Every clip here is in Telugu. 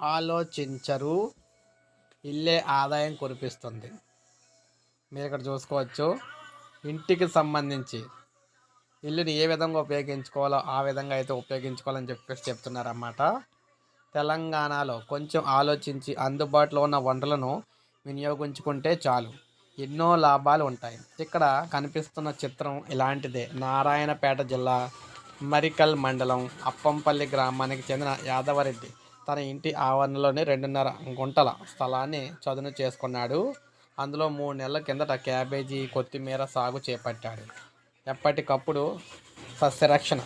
ఆలోచించరు. ఇల్లే ఆదాయం కురిపిస్తుంది. మీరు ఇక్కడ చూసుకోవచ్చు. ఇంటికి సంబంధించి ఇల్లుని ఏ విధంగా ఉపయోగించుకోవాలో ఆ విధంగా అయితే ఉపయోగించుకోవాలని చెప్పేసి చెప్తున్నారన్నమాట. తెలంగాణలో కొంచెం ఆలోచించి అందుబాటులో ఉన్న వనరులను వినియోగించుకుంటే చాలు. ఎన్నో లాభాలు ఉంటాయి. ఇక్కడ కనిపిస్తున్న చిత్రం ఇలాంటిదే. నారాయణపేట జిల్లా మరికల్ మండలం అప్పంపల్లి గ్రామానికి చెందిన యాదవరెడ్డి. తన ఇంటి ఆవరణలోనే రెండున్నర గుంటల స్థలాన్ని చదును చేసుకున్నాడు. అందులో మూడు నెలల కిందట క్యాబేజీ కొత్తిమీర సాగు చేపట్టాడు. ఎప్పటికప్పుడు సస్యరక్షణ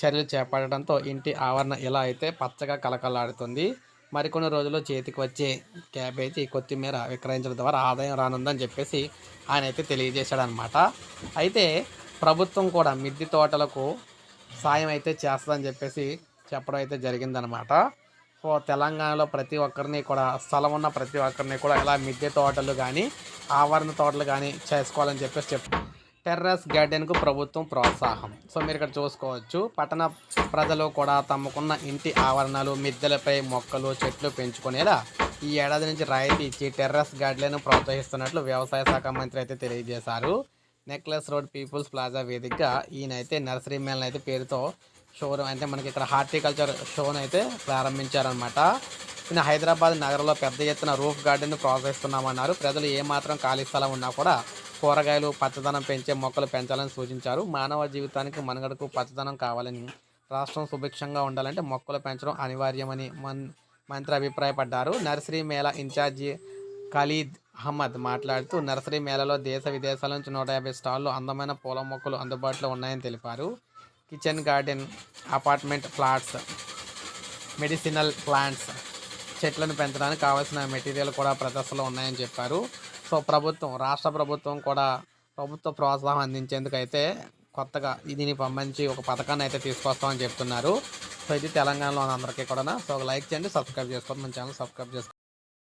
చర్యలు చేపట్టడంతో ఇంటి ఆవరణ ఇలా అయితే పచ్చగా కలకలాడుతుంది మరికొన్ని రోజుల్లో చేతికి వచ్చే క్యాబేజీ కొత్తిమీర విక్రయించడం ద్వారా ఆదాయం రానుందని చెప్పేసి ఆయన అయితే తెలియజేశాడనమాట అయితే ప్రభుత్వం కూడా మిద్ది తోటలకు సాయం అయితే చేస్తుందని చెప్పేసి చెప్పడం అయితే జరిగిందనమాట సో తెలంగాణలో ప్రతి ఒక్కరిని కూడా స్థలం ఉన్న ప్రతి ఒక్కరిని కూడా ఇలా మిద్దె తోటలు కానీ ఆవరణ తోటలు కానీ చేసుకోవాలని చెప్పేసి చెప్ టెర్రస్ గార్డెన్కు ప్రభుత్వం ప్రోత్సాహం. సో మీరు ఇక్కడ చూసుకోవచ్చు పట్టణ ప్రజలు కూడా తమకున్న ఇంటి ఆవరణలు మిద్దెలపై మొక్కలు చెట్లు పెంచుకునేలా ఈ ఏడాది నుంచి రాయితీ ఇచ్చి టెర్రస్ గార్డెన్ను ప్రోత్సహిస్తున్నట్లు వ్యవసాయ శాఖ మంత్రి అయితే తెలియజేశారు. నెక్లెస్ రోడ్ పీపుల్స్ ప్లాజా వేదికగా ఈయనైతే నర్సరీ మేళన్ అయితే పేరుతో షోరూమ్ అంటే మనకి ఇక్కడ హార్టికల్చర్ షోను అయితే ప్రారంభించారనమాట నేను హైదరాబాద్ నగరంలో పెద్ద ఎత్తున రూఫ్ గార్డెన్ ప్రోత్సహిస్తున్నామన్నారు. ప్రజలు ఏమాత్రం ఖాళీ స్థలం ఉన్నా కూడా కూరగాయలు పచ్చదనం పెంచే మొక్కలు పెంచాలని సూచించారు. మానవ జీవితానికి మనుగడకు పచ్చదనం కావాలని రాష్ట్రం సుభిక్షంగా ఉండాలంటే మొక్కలు పెంచడం అనివార్యమని మన్ మంత్రి అభిప్రాయపడ్డారు nursery mela in charge Khalid Ahmed మాట్లాడుతూ నర్సరీ మేళలో దేశ విదేశాల నుంచి నూట యాభై స్టాల్లో అందమైన పూల మొక్కలు అందుబాటులో ఉన్నాయని తెలిపారు. Kitchen garden apartment flats medicinal plants చెట్లను పెంచడానికి కావాల్సిన మెటీరియల్ కూడా ప్రదర్శనలో ఉన్నాయని చెప్పారు. సో ప్రభుత్వం రాష్ట్ర ప్రభుత్వం కూడా ప్రభుత్వ ప్రోత్సాహం అందించేందుకు అయితే కొత్తగా దీనికి పంపించి ఒక పథకాన్ని అయితే తీసుకొస్తామని చెప్తున్నారు. సో ఇది తెలంగాణలో ఉన్న అందరికీ కూడా సో లైక్ చేయండి సబ్స్క్రైబ్ చేసుకోండి. మన ఛానల్ సబ్స్క్రైబ్ చేసుకోండి.